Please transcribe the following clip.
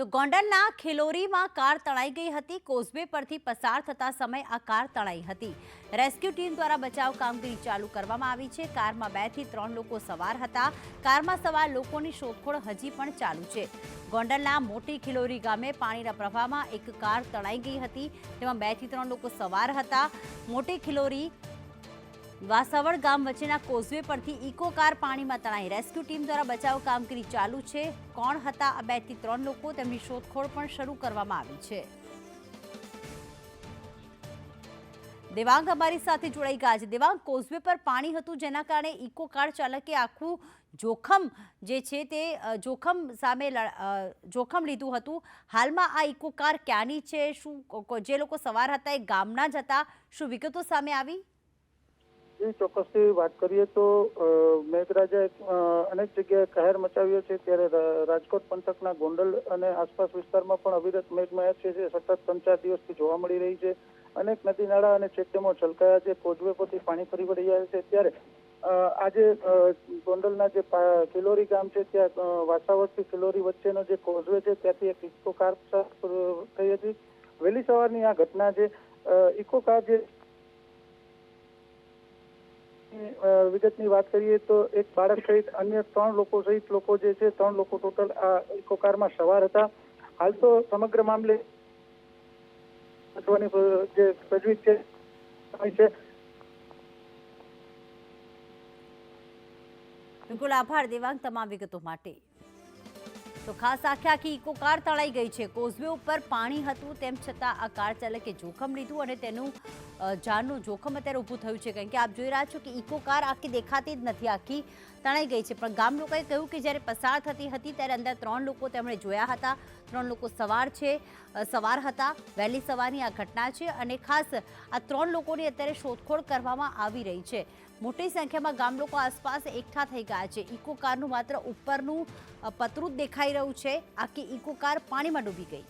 તો ગોંડલના ખિલોરીમાં કાર તણાઈ ગઈ હતી. કોઝવે પરથી પસાર થતા સમય આ કાર તણાઈ હતી. રેસ્ક્યુ ટીમ દ્વારા બચાવ કામગીરી ચાલુ કરવામાં આવી છે. કારમાં બેથી ત્રણ લોકો સવાર હતા. કારમાં સવાર લોકોની શોધખોળ હજી પણ ચાલુ છે. ગોંડલના મોટી ખિલોરી ગામે પાણીના પ્રવાહમાં એક કાર તણાઈ ગઈ હતી. તેમાં બેથી ત્રણ લોકો સવાર હતા. મોટી ખિલોરી વાસાવડ ગામ વચ્ચેના કોઝવે પરથી ઇકો કાર પાણીમાં તણાઈ. રેસ્ક્યુ ટીમ દ્વારા બચાવ કામગીરી ચાલુ છે. કોણ હતા આ બેથી ત્રણ લોકો? તેમની શોધખોળ પણ શરૂ કરવામાં આવી છે. દેવાંગ અમારી સાથે જોડાઈ ગયા છે. દેવાંગ કોઝવે પર પાણી હતું જેના કારણે ઇકો કાર ચાલકે આખું જોખમ જે છે તે જોખમ સામે જોખમ લીધું હતું. હાલમાં આ ઇકો કાર ક્યાંની છે? શું જે લોકો સવાર હતા એ ગામના જ હતા. શું વિગતો સામે આવી? જી ચોક્કસથી વાત કરીએ તો મેઘરાજાએ અનેક જગ્યાએ કહેર મચાવ્યો છે. ત્યારે રાજકોટ પંથકના ગોંડલ અને આસપાસ વિસ્તારમાં પણ અવિરત મેઘમહેર છે, જે સતત ત્રણ ચાર દિવસથી જોવા મળી રહી છે. અનેક નદી, નાળા અને ચેકડેમો છલકાયા છે. કોઝવે પરથી પાણી ફરી રહ્યા છે. ત્યારે આજે ગોંડલના જે કિલોરી ગામ છે, ત્યાં વાસાવડથી કિલોરી વચ્ચેનો જે કોઝવે છે, ત્યાંથી એક ઇકો કાર થઈ હતી. વહેલી સવારની આ ઘટના છે. ઇકો કાર જે વિગતની વાત કરીએ તો એક બાળક સહિત અન્ય ત્રણ લોકો સહિત લોકો જે છે, ત્રણ લોકો ટોટલ આ ઇકો કારમાં સવાર હતા. હાલ તો સમગ્ર મામલે જે તજવીજ છે. બિલકુલ આભાર દેવાંગ તમામ વિગતો માટે. તો ખાસ આખે આખી ઇકો કાર તળાઈ ગઈ છે. કોઝવે ઉપર પાણી હતું તેમ છતાં આ કાર ચાલકે જોખમ લીધું અને તેનું જાનનું જોખમ અત્યારે ઊભું થયું છે. કારણ કે આપ જોઈ રહ્યા છો કે ઇકો કાર આખી દેખાતી જ નથી આખી. તણાઈ ગઈ છે. પણ ગામ લોકોએ કહ્યું કે જ્યારે પસાર થતી હતી ત્યારે અંદર ત્રણ લોકો તેમણે જોયા હતા. ત્રણ લોકો સવાર છે સવાર હતા. વહેલી સવારની આ ઘટના છે અને ખાસ આ ત્રણ લોકોની અત્યારે શોધખોળ કરવામાં આવી રહી છે. મોટી સંખ્યામાં ગામ લોકો આસપાસ એકઠા થઈ ગયા છે. ઇકો કારનું માત્ર ઉપરનું પતરું જ દેખાઈ રહ્યું છે. આખી ઇકો કાર પાણીમાં ડૂબી ગઈ.